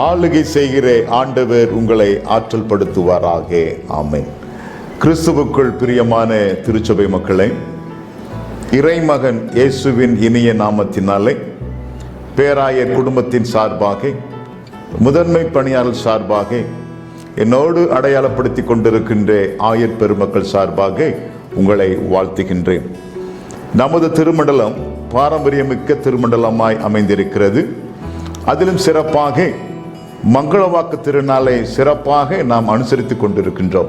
ஆளுகை செய்கிற ஆண்டவர் உங்களை ஆற்றல் படுத்துவாராக ஆமை கிறிஸ்துவுக்குள் பிரியமான திருச்சபை மக்களே இறைமகன் இயேசுவின் இனிய நாமத்தினாலே பேராயர் குடும்பத்தின் சார்பாக முதன்மை பணியாளர் சார்பாக என்னோடு அடையாளப்படுத்தி கொண்டிருக்கின்ற ஆயர் பெருமக்கள் சார்பாக உங்களை வாழ்த்துகின்றேன். நமது திருமண்டலம் பாரம்பரியமிக்க திருமண்டலமாய் அமைந்திருக்கிறது. அதிலும் சிறப்பாக மங்களவாக்கு திருநாளை சிறப்பாக நாம் அனுசரித்துக் கொண்டிருக்கின்றோம்.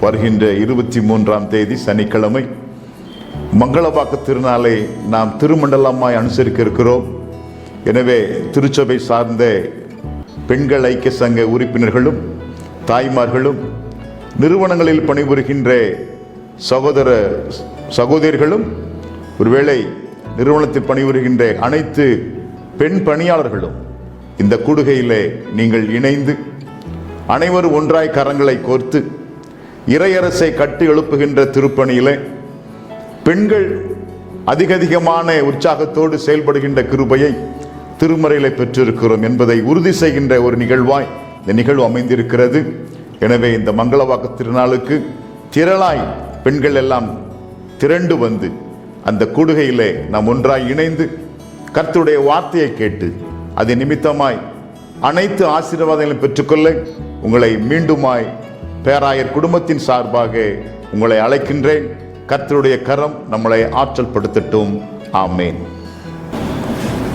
வருகின்ற இருபத்தி மூன்றாம் தேதி சனிக்கிழமை மங்களவாக்கு திருநாளை நாம் திருமண்டலமாய் அனுசரிக்க இருக்கிறோம் எனவே திருச்சபை சார்ந்த பெண்கள் ஐக்கிய சங்க உறுப்பினர்களும் தாய்மார்களும் நிறுவனங்களில் பணிபுரிகின்ற சகோதர சகோதரிகளும் ஒருவேளை நிறுவனத்தில் பணிபுரிகின்ற அனைத்து பெண் பணியாளர்களும் இந்த கூடுகையிலே நீங்கள் இணைந்து அனைவரும் ஒன்றாய் கரங்களை கோர்த்து இறையரசை கட்டி எழுப்புகின்ற திருப்பணியிலே பெண்கள் அதிகதிகமான உற்சாகத்தோடு செயல்படுகின்ற கிருபையை திருமறையிலே பெற்றிருக்கிறோம் என்பதை உறுதி செய்கின்ற ஒரு நிகழ்வாய் இந்த நிகழ்வு அமைந்திருக்கிறது. எனவே இந்த மங்களவாக்கு திருநாளுக்கு திரளாய் பெண்கள் எல்லாம் திரண்டு வந்து அந்த கூடுகையிலே நாம் ஒன்றாய் இணைந்து கர்த்துடைய வார்த்தையை கேட்டு அது நிமித்தமாய் அனைத்து ஆசீர்வாதங்களையும் பெற்றுக்கொள்ள உங்களை மீண்டுமாய் பேராயர் குடும்பத்தின் சார்பாக உங்களை அழைக்கின்றேன். கர்த்தருடைய கரம் நம்மளை ஆற்றல் படுத்தட்டும் ஆமேன்.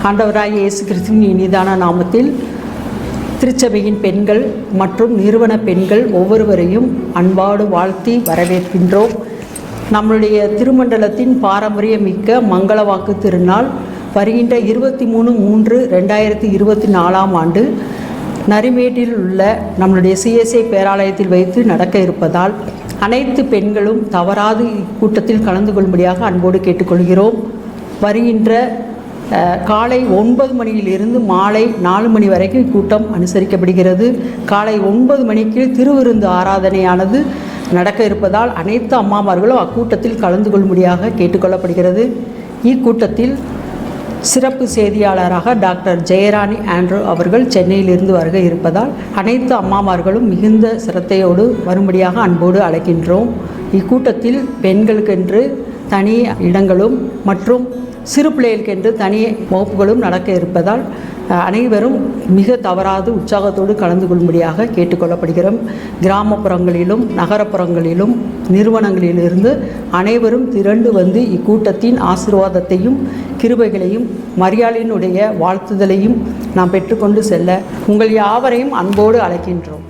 ஆண்டவராய் இயேசு கிறிஸ்துவின் இனிதான நாமத்தில் திருச்சபையின் பெண்கள் மற்றும் நிறுவன பெண்கள் ஒவ்வொருவரையும் அன்பாடு வாழ்த்தி வரவேற்கின்றோம். நம்மளுடைய திருமண்டலத்தின் பாரம்பரியமிக்க மங்களவாக்கு திருநாள் வருகின்ற இருபத்தி மூணு மூன்று ரெண்டாயிரத்தி இருபத்தி நாலாம் ஆண்டு நரிமேட்டில் உள்ள நம்மளுடைய சிஎஸ்ஐ பேராலயத்தில் வைத்து நடக்க இருப்பதால் அனைத்து பெண்களும் தவறாது இக்கூட்டத்தில் கலந்து கொள்ளும்படியாக அன்போடு கேட்டுக்கொள்கிறோம். வருகின்ற காலை ஒன்பது மணியிலிருந்து மாலை நாலு மணி வரைக்கும் இக்கூட்டம் அனுசரிக்கப்படுகிறது. காலை ஒன்பது மணிக்கு திருவிருந்து ஆராதனையானது நடக்க இருப்பதால் அனைத்து அம்மாமார்களும் அக்கூட்டத்தில் கலந்து கொள்ளும்படியாக கேட்டுக்கொள்ளப்படுகிறது. இக்கூட்டத்தில் சிறப்பு செய்தியாளராக டாக்டர் ஜெயராணி ஆண்ட்ரூ அவர்கள் சென்னையிலிருந்து வருக இருப்பதால் அனைத்து அம்மாமார்களும் மிகுந்த சிரத்தையோடு வரும்படியாக அன்போடு அழைக்கின்றோம். இக்கூட்டத்தில் பெண்களுக்கென்று தனி இடங்களும் மற்றும் சிறு பிள்ளைகளுக்கென்று தனி வகுப்புகளும் நடக்க இருப்பதால் அனைவரும் மிக தவறாது உற்சாகத்தோடு கலந்து கொள்ளும்படியாக கேட்டுக்கொள்ளப்படுகிறோம். கிராமப்புறங்களிலும் நகரப்புறங்களிலும் நிறுவனங்களிலிருந்து அனைவரும் திரண்டு வந்து இக்கூட்டத்தின் ஆசீர்வாதத்தையும் கிருபைகளையும் மரியாதையினுடைய வாழ்த்துதலையும் நாம் பெற்றுக்கொண்டு செல்ல உங்கள் யாவரையும் அன்போடு அழைக்கின்றோம்.